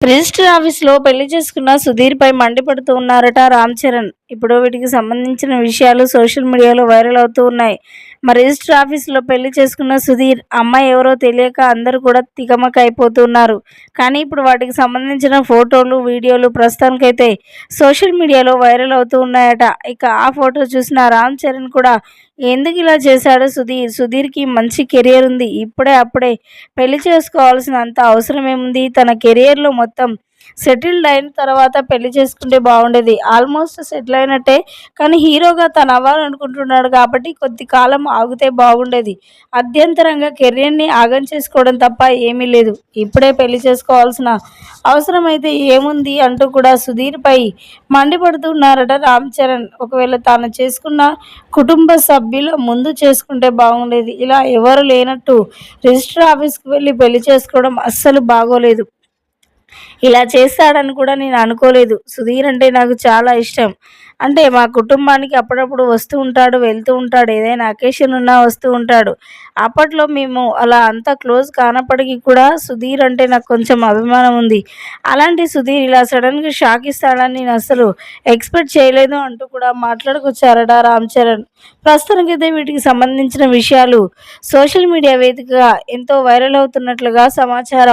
Register ఆఫీస్లో పెళ్ళి చేసుకున్న సుధీర్పై మండిపడుతూ ఉన్నారట రామ్ చరణ్. ఇప్పుడు వీటికి సంబంధించిన విషయాలు సోషల్ మీడియాలో వైరల్ అవుతూ ఉన్నాయి. మరి రిజిస్టర్ ఆఫీస్లో పెళ్ళి చేసుకున్న సుధీర్ అమ్మాయి ఎవరో తెలియక అందరూ కూడా తికమక అయిపోతున్నారు కానీ ఇప్పుడు వాటికి సంబంధించిన ఫోటోలు వీడియోలు ప్రస్తుతానికైతే సోషల్ మీడియాలో వైరల్ అవుతూ ఉన్నాయట. ఇక ఆ ఫోటో చూసిన రామ్ చరణ్ కూడా ఎందుకు ఇలా చేశాడు సుధీర్? సుధీర్కి మంచి కెరియర్ ఉంది. ఇప్పుడే అప్పుడే పెళ్ళి చేసుకోవాల్సినంత అవసరం ఏముంది తన కెరియర్లో మొత్తం సెటిల్డ్ అయిన తర్వాత పెళ్ళి చేసుకుంటే బాగుండేది. ఆల్మోస్ట్ సెటిల్ అయినట్టే. కానీ హీరోగా తను అవ్వాలనుకుంటున్నాడు కాబట్టి కొద్ది కాలం ఆగితే బాగుండేది. అధ్యంతరంగా కెరియర్ని ఆగం చేసుకోవడం తప్ప ఏమీ లేదు. ఇప్పుడే పెళ్ళి చేసుకోవాల్సిన అవసరమైతే ఏముంది అంటూ కూడా సుధీర్పై మండిపడుతున్నారట రామ్ చరణ్. ఒకవేళ తాను చేసుకున్న కుటుంబ సభ్యుల ముందు చేసుకుంటే బాగుండేది. ఇలా ఎవరు లేనట్టు రిజిస్టర్ ఆఫీస్కి వెళ్ళి పెళ్ళి చేసుకోవడం అస్సలు బాగోలేదు. ఇలా చేస్తాడని కూడా నేను అనుకోలేదు. సుధీర్ అంటే నాకు చాలా ఇష్టం. అంటే మా కుటుంబానికి అప్పుడప్పుడు వస్తూ ఉంటాడు వెళ్తూ ఉంటాడు ఏదైనా అకేషన్ ఉన్నా వస్తూ ఉంటాడు. అప్పట్లో మేము అలా అంత క్లోజ్ కానప్పటికీ కూడా సుధీర్ అంటే నాకు కొంచెం అభిమానం ఉంది. అలాంటి సుధీర్ ఇలా సడన్గా షాక్ ఇస్తాడని నేను అసలు ఎక్స్పెక్ట్ చేయలేదు అంటూ కూడా మాట్లాడుకొచ్చారట రామ్ చరణ్. ప్రస్తుతానికైతే వీటికి సంబంధించిన విషయాలు సోషల్ మీడియా వేదికగా ఎంతో వైరల్ అవుతున్నట్లుగా సమాచారం